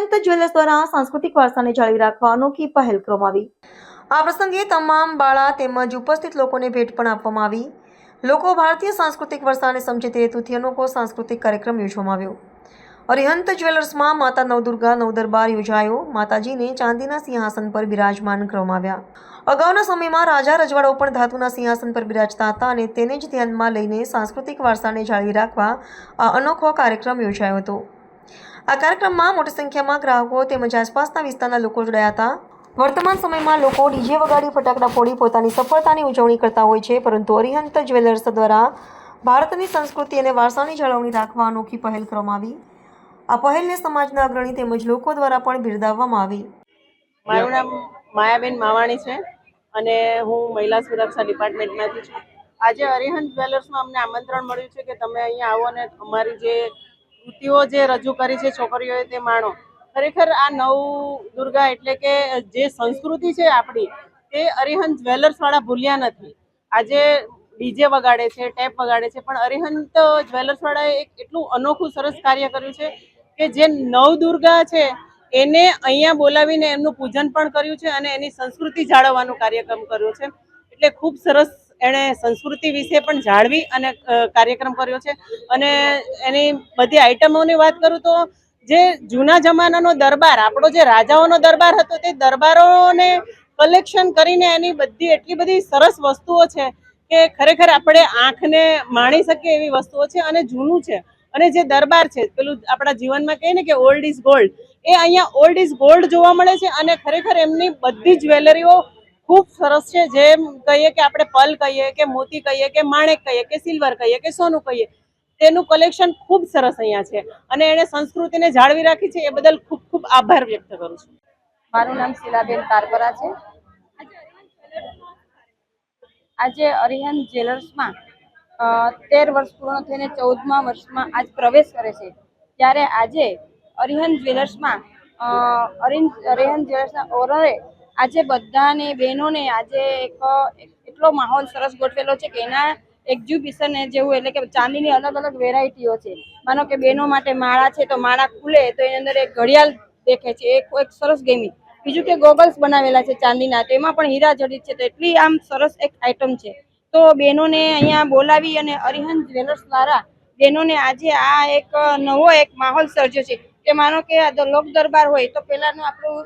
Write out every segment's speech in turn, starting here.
Arihant jewellers દ્વારા સાંસ્કૃતિક વારસાને જાળવી રાખવા અનોખી પહેલ કરવામાં આવી. આ પ્રસંગે તમામ બાળા તેમજ ઉપસ્થિત લોકોને ભેટ પણ આપવામાં આવી. લોકો ભારતીય સાંસ્કૃતિક વારસાને સમજે તે હેતુથી અનોખો સાંસ્કૃતિક કાર્યક્રમ યોજવામાં આવ્યો. અરિહંત જ્વેલર્સમાં માતા નવદુર્ગા, નવદરબાર યોજાયો. માતાજીને ચાંદીના સિંહાસન પર બિરાજમાન કરવામાં આવ્યા. અગાઉના સમયમાં રાજા રજવાડાઓ પણ ધાતુના સિંહાસન પર બિરાજતા હતા અને તેને જ ધ્યાનમાં લઈને સાંસ્કૃતિક વારસાને જાળવી રાખવા આ અનોખો કાર્યક્રમ યોજાયો હતો. આ કાર્યક્રમમાં મોટી સંખ્યામાં ગ્રાહકો તેમજ આસપાસના વિસ્તારના લોકો જોડાયા હતા. વર્તમાન સમયમાં લોકો ડીજે વગાડી ફટાકડા ફોડી પોતાની સફળતાની ઉજવણી કરતા હોય છે, પરંતુ અરિહંત જ્વેલર્સ દ્વારા ભારતની સંસ્કૃતિ અને વારસાની જાળવણી રાખવા અનોખી પહેલ કરવામાં આવી. આ પહેલને સમાજના અગ્રણી તેમજ લોકો દ્વારા પણ બિરદાવવામાં આવી. મારું નામ માયાબેન માવાણી છે અને હું મહિલા સુરક્ષા ડિપાર્ટમેન્ટમાંથી છું. આજે અરિહંત જ્વેલર્સમાં અમને આમંત્રણ મળ્યું છે કે તમે અહીંયા આવો અને અમારી જે કૃતિઓ જે રજૂ કરી છે છોકરીઓએ તે માણો, ખરેખર આ નવ દુર્ગા એટલે કે જે સંસ્કૃતિ છે આપણી, તે અરિહંત જ્વેલર્સવાળા ભૂલ્યા નથી. આજે ડીજે વગાડે છે, ટેપ વગાડે છે, પણ અરિહંત જ્વેલર્સવાળાએ એક એટલું અનોખું સરસ કાર્ય કર્યું છે કે જે નવ દુર્ગા છે, એને અહીંયા બોલાવીને એમનું પૂજન પણ કર્યું છે અને એની સંસ્કૃતિ જાળવવાનું કાર્યક્રમ કર્યો છે. એટલે ખૂબ સરસ એણે સંસ્કૃતિ વિશે પણ જાળવી અને કાર્યક્રમ કર્યો છે. અને એની બધી આઈટમોની વાત કરું તો જે જૂના જમાનાનો દરબાર, આપણો જે રાજાઓનો દરબાર હતો તે દરબારોને કલેક્શન કરીને એની બધી એટલી બધી સરસ વસ્તુઓ છે કે ખરેખર આપણે આંખને માણી શકીએ એવી વસ્તુઓ છે અને જૂનું છે. અને જે દરબાર છે, પેલું આપણા જીવનમાં કહીએ ને કે ઓલ્ડ ઇઝ ગોલ્ડ એ અહીંયા ઓલ્ડ ઇઝ ગોલ્ડ જોવા મળે છે અને ખરેખર એમની બધી જ્વેલરીઓ ખૂબ સરસ છે. જેમ કહીએ કે આપણે પલ કહીએ કે મોતી કહીએ કે માણેક કહીએ કે સિલ્વર કહીએ કે સોનું કહીએ, તેનું કલેક્શન ખૂબ સરસ અહીંયા છે. અને એણે સંસ્કૃતિને જાળવી રાખી છે. એ બદલ ખૂબ ખૂબ આભાર વ્યક્ત કરું છું. મારું નામ શિલાબેન તારપરા છે. આજે અરિહંત જ્વેલર્સમાં તેર વર્ષ પૂર્ણ થઈને ચૌદમા વર્ષમાં આજ પ્રવેશ કરે છે. ત્યારે આજે અરિહંત જ્વેલર્સમાં અરિહન જ્વેલર્સના ઓનરે આજે બધાને, બહેનોને આજે એક, એટલો માહોલ સરસ ગોઠવેલો છે કે એના એક્ઝિબિશન જેવું, એટલે કે ચાંદીની અલગ અલગ વેરાયટીઓ છે. માનો કે બહેનો માટે માળા છે તો માળા ખુલે તો એની અંદર એક ઘડિયાળ દેખાય છે, એક એક સરસ ગેમી બીજું કે ગોગલ્સ બનાવેલા છે ચાંદીના તેમાં પણ હીરા જડિત છે, તો એટલી આમ સરસ એક આઈટમ છે. તો બહેનોને અહીંયા બોલાવી અને અરિહંત જ્વેલર્સ દ્વારા બહેનોને આજે આ એક નવો એક માહોલ સર્જ્યો છે. કે માનો કે આ લોક દરબાર હોય, તો પહેલાનું આપણું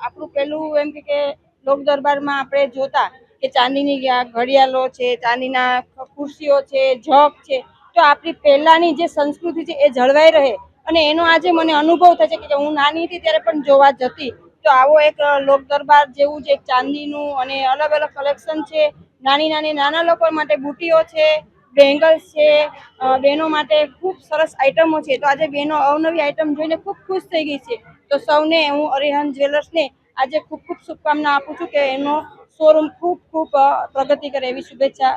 આપણું પેલું એમ કે લોક દરબારમાં આપણે જોતા કે ચાંદીની ઘડિયાળો છે, ચાંદીના ખુરશીઓ છે, જગ છે. તો આપણી પહેલાની જે સંસ્કૃતિ છે એ જળવાઈ રહે. અને એનો આજે મને અનુભવ છે કે હું નાની હતી ત્યારે પણ જોવા જતી. તો આવો એક લોક દરબાર જેવું જે ચાંદીનું અને અલગ અલગ કલેક્શન છે. નાની નાની નાના લોકો માટે બુટીઓ છે. બેંગલ્સ છે બહેનો માટે ખૂબ સરસ આઇટમો છે. તો આજે બહેનો અવનવી આઇટમ જોઈને ખૂબ ખુશ થઈ ગઈ છે. તો સૌને હું અરિહન જ્વેલર્સને આજે ખૂબ ખૂબ શુભકામના આપું છું કે એનો શોરૂમ ખૂબ ખૂબ પ્રગતિ કરે એવી શુભેચ્છા